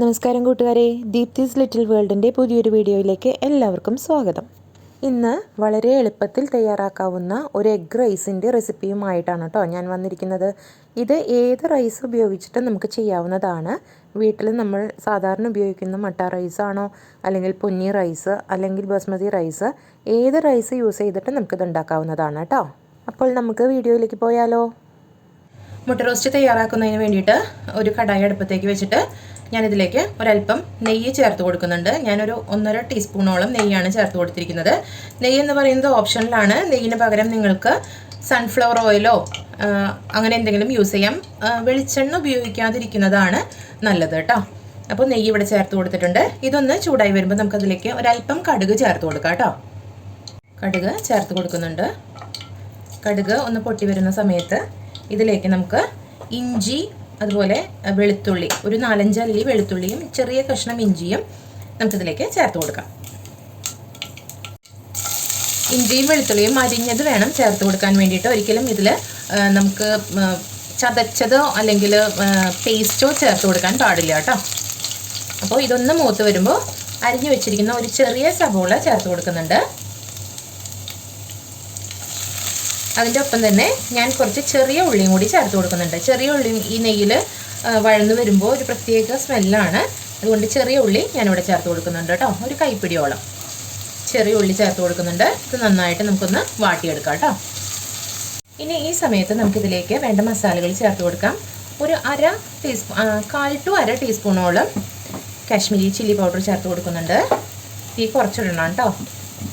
നമസ്കാരം കൂട്ടുകാരെ. ദീപ്തിസ് ലിറ്റിൽ വേൾഡിന്റെ പുതിയൊരു വീഡിയോയിലേക്ക് എല്ലാവർക്കും സ്വാഗതം. ഇന്ന് വളരെ എളുപ്പത്തിൽ തയ്യാറാക്കാവുന്ന ഒരു എഗ് റൈസിന്റെ റെസിപ്പിയുമായിട്ടാണ് കേട്ടോ ഞാൻ വന്നിരിക്കുന്നത്. ഇത് ഏത് റൈസ് ഉപയോഗിച്ചിട്ട് നമുക്ക് ചെയ്യാവുന്നതാണ്. വീട്ടിൽ നമ്മൾ സാധാരണ ഉപയോഗിക്കുന്ന മട്ട റൈസാണോ അല്ലെങ്കിൽ പൊന്നി റൈസ് അല്ലെങ്കിൽ ബസ്മതി റൈസ് ഏത് റൈസ് യൂസ് ചെയ്തിട്ട് നമുക്കിത് ഉണ്ടാക്കാവുന്നതാണ് കേട്ടോ അപ്പോൾ നമുക്ക് വീഡിയോയിലേക്ക് പോയാലോ? മുട്ട റോസ്റ്റ് തയ്യാറാക്കുന്നതിന് വേണ്ടിയിട്ട് ഒരു കടായി അടുപ്പത്തേക്ക് വെച്ചിട്ട് ഞാനിതിലേക്ക് ഒരല്പം നെയ്യ് ചേർത്ത് കൊടുക്കുന്നുണ്ട്. ഞാനൊരു ഒന്നര ടീസ്പൂണോളം നെയ്യാണ് ചേർത്ത് കൊടുത്തിരിക്കുന്നത്. നെയ്യ് എന്ന് പറയുന്നത് ഓപ്ഷനിലാണ്. നെയ്യിന് പകരം നിങ്ങൾക്ക് സൺഫ്ലവർ ഓയിലോ അങ്ങനെ എന്തെങ്കിലും യൂസ് ചെയ്യാം. വെളിച്ചെണ്ണ ഉപയോഗിക്കാതിരിക്കുന്നതാണ് നല്ലത് കേട്ടോ. അപ്പോൾ നെയ്യ് ഇവിടെ ചേർത്ത് കൊടുത്തിട്ടുണ്ട്. ഇതൊന്ന് ചൂടായി വരുമ്പോൾ നമുക്കതിലേക്ക് ഒരല്പം കടുക് ചേർത്ത് കൊടുക്കാം കേട്ടോ. കടുക് ചേർത്ത് കൊടുക്കുന്നുണ്ട്. കടുക് ഒന്ന് പൊട്ടി വരുന്ന സമയത്ത് ഇതിലേക്ക് നമുക്ക് ഇഞ്ചി അതുപോലെ വെളുത്തുള്ളി ഒരു നാലഞ്ചല്ലി വെളുത്തുള്ളിയും ചെറിയ കഷ്ണം ഇഞ്ചിയും നമുക്കിതിലേക്ക് ചേർത്ത് കൊടുക്കാം. ഇഞ്ചിയും വെളുത്തുള്ളിയും അരിഞ്ഞത് വേണം ചേർത്ത് കൊടുക്കാൻ വേണ്ടിയിട്ട്. ഒരിക്കലും ഇതിൽ നമുക്ക് ചതച്ചതോ അല്ലെങ്കിൽ പേസ്റ്റോ ചേർത്ത് കൊടുക്കാൻ പാടില്ല കേട്ടോ. അപ്പോൾ ഇതൊന്ന് മൂത്ത് വരുമ്പോൾ അരിഞ്ഞു വെച്ചിരിക്കുന്ന ഒരു ചെറിയ സവോള ചേർത്ത് കൊടുക്കുന്നുണ്ട്. അതിന്റെ ഒപ്പം തന്നെ ഞാൻ കുറച്ച് ചെറിയ ഉള്ളിയും കൂടി ചേർത്ത് കൊടുക്കുന്നുണ്ട്. ചെറിയ ഉള്ളി ഈ നെയ്യിൽ വഴന്ന് വരുമ്പോൾ ഒരു പ്രത്യേക സ്മെല്ലാണ്. അതുകൊണ്ട് ചെറിയ ഉള്ളി ഞാനിവിടെ ചേർത്ത് കൊടുക്കുന്നുണ്ട് കേട്ടോ. ഒരു കൈപ്പിടിയോളം. ചെറിയ ഉള്ളി ചേർത്ത് കൊടുക്കുന്നുണ്ട്. ഇത് നന്നായിട്ട് നമുക്കൊന്ന് വാട്ടിയെടുക്കാം കേട്ടോ. ഇനി ഈ സമയത്ത് നമുക്കിതിലേക്ക് വേണ്ട മസാലകൾ ചേർത്ത് കൊടുക്കാം. ഒരു അര ടീസ്പൂ കാൽ ടു അര ടീസ്പൂണോളം കാശ്മീരി ചില്ലി പൗഡർ ചേർത്ത് കൊടുക്കുന്നുണ്ട്. തീ കുറച്ചിടണം കേട്ടോ.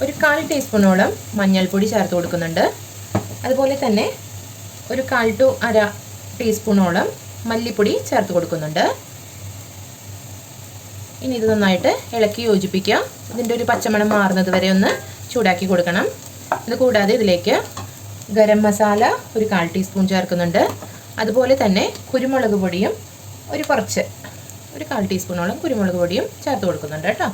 ഒരു കാൽ ടീസ്പൂണോളം മഞ്ഞൾപ്പൊടി ചേർത്ത് കൊടുക്കുന്നുണ്ട്. അതുപോലെ തന്നെ ഒരു കാൽ ടു അര ടീസ്പൂണോളം മല്ലിപ്പൊടി ചേർത്ത് കൊടുക്കുന്നുണ്ട്. ഇനി ഇത് നന്നായിട്ട് ഇളക്കി യോജിപ്പിക്കുക ഇതിന്റെ ഒരു പച്ചമണം മാറുന്നത് വരെ ഒന്ന് ചൂടാക്കി കൊടുക്കണം. ഇത് കൂടാതെ ഇതിലേക്ക് ഗരം മസാല ഒരു കാൽ ടീസ്പൂൺ ചേർക്കുന്നുണ്ട്. അതുപോലെ തന്നെ കുരുമുളക് പൊടിയും ഒരു കുറച്ച് ഒരു കാൽ ടീസ്പൂണോളം കുരുമുളക് പൊടിയും ചേർത്ത് കൊടുക്കുന്നുണ്ട് കേട്ടോ.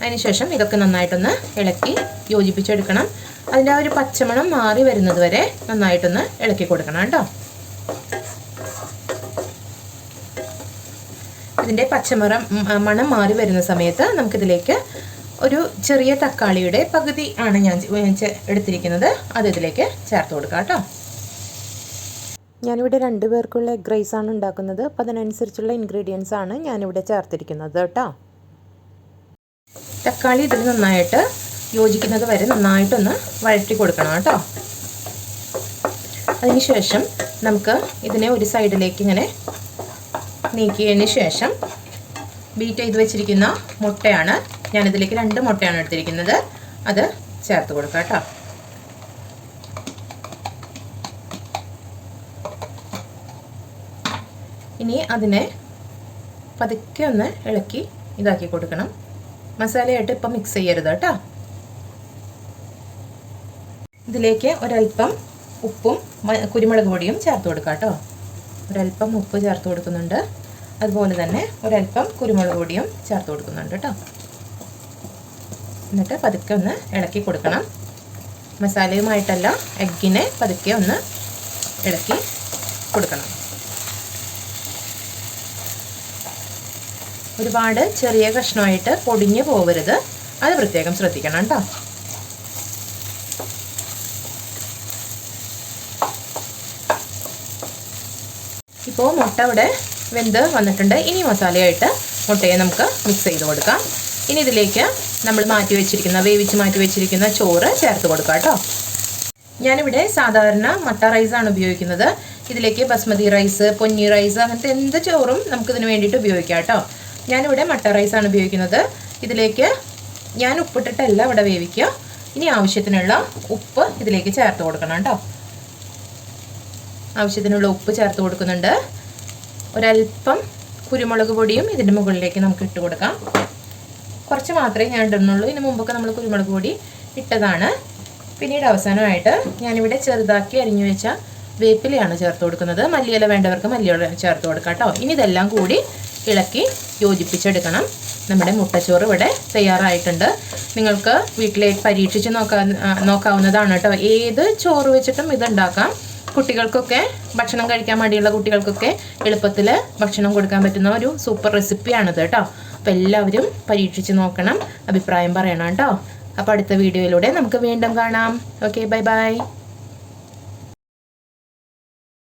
അതിനുശേഷം ഇതൊക്കെ നന്നായിട്ടൊന്ന് ഇളക്കി യോജിപ്പിച്ചെടുക്കണം. അതിന്റെ ആ ഒരു പച്ചമണം മാറി വരുന്നത് വരെ നന്നായിട്ടൊന്ന് ഇളക്കി കൊടുക്കണം കേട്ടോ. ഇതിന്റെ പച്ചമറം മണം മാറി വരുന്ന സമയത്ത് നമുക്കിതിലേക്ക് ഒരു ചെറിയ തക്കാളിയുടെ പകുതി ആണ് ഞാൻ എടുത്തിരിക്കുന്നത്. അത് ഇതിലേക്ക് ചേർത്ത് കൊടുക്കാം കേട്ടോ. ഞാനിവിടെ രണ്ട് പേർക്കുള്ള എഗ് റൈസ് ആണ് ഉണ്ടാക്കുന്നത്. അപ്പം അതിനനുസരിച്ചുള്ള ഇൻഗ്രീഡിയൻസ് ആണ് ഞാനിവിടെ ചേർത്തിരിക്കുന്നത് കേട്ടോ. തക്കാളി ഇതിൽ നന്നായിട്ട് യോജിക്കുന്നത് വരെ നന്നായിട്ടൊന്ന് വഴറ്റി കൊടുക്കണം കേട്ടോ. അതിനുശേഷം നമുക്ക് ഇതിനെ ഒരു സൈഡിലേക്ക് ഇങ്ങനെ നീക്കിയതിന് ശേഷം ബീറ്റ് ചെയ്ത് വെച്ചിരിക്കുന്ന മുട്ടയാണ് ഞാനിതിലേക്ക് രണ്ട് മുട്ടയാണ് എടുത്തിരിക്കുന്നത്. അത് ചേർത്ത് കൊടുക്കാം കേട്ടോ. ഇനി അതിനെ പതുക്കെ ഒന്ന് ഇളക്കി ഇതാക്കി കൊടുക്കണം. മസാലയായിട്ട് ഇപ്പം മിക്സ് ചെയ്യരുത് കേട്ടോ. ഇതിലേക്ക് ഒരല്പം ഉപ്പും കുരുമുളക് പൊടിയും ചേർത്ത് കൊടുക്കാം കേട്ടോ. ഒരല്പം ഉപ്പ് ചേർത്ത് കൊടുക്കുന്നുണ്ട്. അതുപോലെ തന്നെ ഒരല്പം കുരുമുളക് പൊടിയും ചേർത്ത് കൊടുക്കുന്നുണ്ട് കേട്ടോ. എന്നിട്ട് പതുക്കെ ഒന്ന് ഇളക്കി കൊടുക്കണം. മസാലയുമായിട്ടല്ല എഗ്ഗിനെ പതുക്കെ ഒന്ന് ഇളക്കി കൊടുക്കണം. ഒരുപാട് ചെറിയ കഷ്ണമായിട്ട് പൊടിഞ്ഞു പോകരുത് അത് പ്രത്യേകം ശ്രദ്ധിക്കണം കേട്ടോ ഇപ്പോൾ മുട്ട ഇവിടെ വെന്ത് വന്നിട്ടുണ്ട്. ഇനി മസാലയായിട്ട് മുട്ടയെ നമുക്ക് മിക്സ് ചെയ്ത് കൊടുക്കാം. ഇനി ഇതിലേക്ക് നമ്മൾ മാറ്റി വെച്ചിരിക്കുന്ന വേവിച്ച് മാറ്റി വെച്ചിരിക്കുന്ന ചോറ് ചേർത്ത് കൊടുക്കാം കേട്ടോ ഞാനിവിടെ സാധാരണ മട്ട റൈസാണ് ഉപയോഗിക്കുന്നത്. ഇതിലേക്ക് ബസ്മതി റൈസ് പൊന്നി റൈസ് അങ്ങനത്തെ എന്ത് ചോറും നമുക്കിതിന് വേണ്ടിയിട്ട് ഉപയോഗിക്കാം കേട്ടോ ഞാനിവിടെ മട്ട റൈസാണ് ഉപയോഗിക്കുന്നത്. ഇതിലേക്ക് ഞാൻ ഉപ്പിട്ടിട്ടല്ല ഇവിടെ വേവിക്കുക. ഇനി ആവശ്യത്തിനുള്ള ഉപ്പ് ഇതിലേക്ക് ചേർത്ത് കൊടുക്കണം കേട്ടോ. ആവശ്യത്തിനുള്ള ഉപ്പ് ചേർത്ത് കൊടുക്കുന്നുണ്ട്. ഒരല്പം കുരുമുളക് പൊടിയും ഇതിന്റെ മുകളിലേക്ക് നമുക്ക് ഇട്ട് കൊടുക്കാം. കുറച്ച് മാത്രമേ ഞാൻ ഇടുന്നുള്ളൂ. ഇതിന് മുമ്പൊക്കെ നമ്മൾ കുരുമുളക് പൊടി ഇട്ടതാണ്. പിന്നീട് അവസാനമായിട്ട് ഞാനിവിടെ ചെറുതാക്കി അരിഞ്ഞു വെച്ച വേപ്പിലയാണ് ചേർത്ത് കൊടുക്കുന്നത്. മല്ലിയില വേണ്ടവർക്ക് മല്ലിയില ചേർത്ത് കൊടുക്കാം കേട്ടോ. ഇനി ഇതെല്ലാം കൂടി ഇളക്കി യോജിപ്പിച്ചെടുക്കണം. നമ്മുടെ മുട്ടച്ചോറ് ഇവിടെ തയ്യാറായിട്ടുണ്ട്. നിങ്ങൾക്ക് വീട്ടിലേക്ക് പരീക്ഷിച്ച് നോക്കാ നോക്കാവുന്നതാണ് കേട്ടോ. ഏത് ചോറ് വെച്ചിട്ടും ഇത് ഉണ്ടാക്കാം കുട്ടികൾക്കൊക്കെ ഭക്ഷണം കഴിക്കാൻ മടിയുള്ള കുട്ടികൾക്കൊക്കെ എളുപ്പത്തിൽ ഭക്ഷണം കൊടുക്കാൻ പറ്റുന്ന ഒരു സൂപ്പർ റെസിപ്പിയാണിത് കേട്ടോ. അപ്പോൾ എല്ലാവരും പരീക്ഷിച്ച് നോക്കണം. അഭിപ്രായം പറയണം കേട്ടോ. അപ്പോൾ അടുത്ത വീഡിയോയിലൂടെ നമുക്ക് വീണ്ടും കാണാം. Okay bye bye.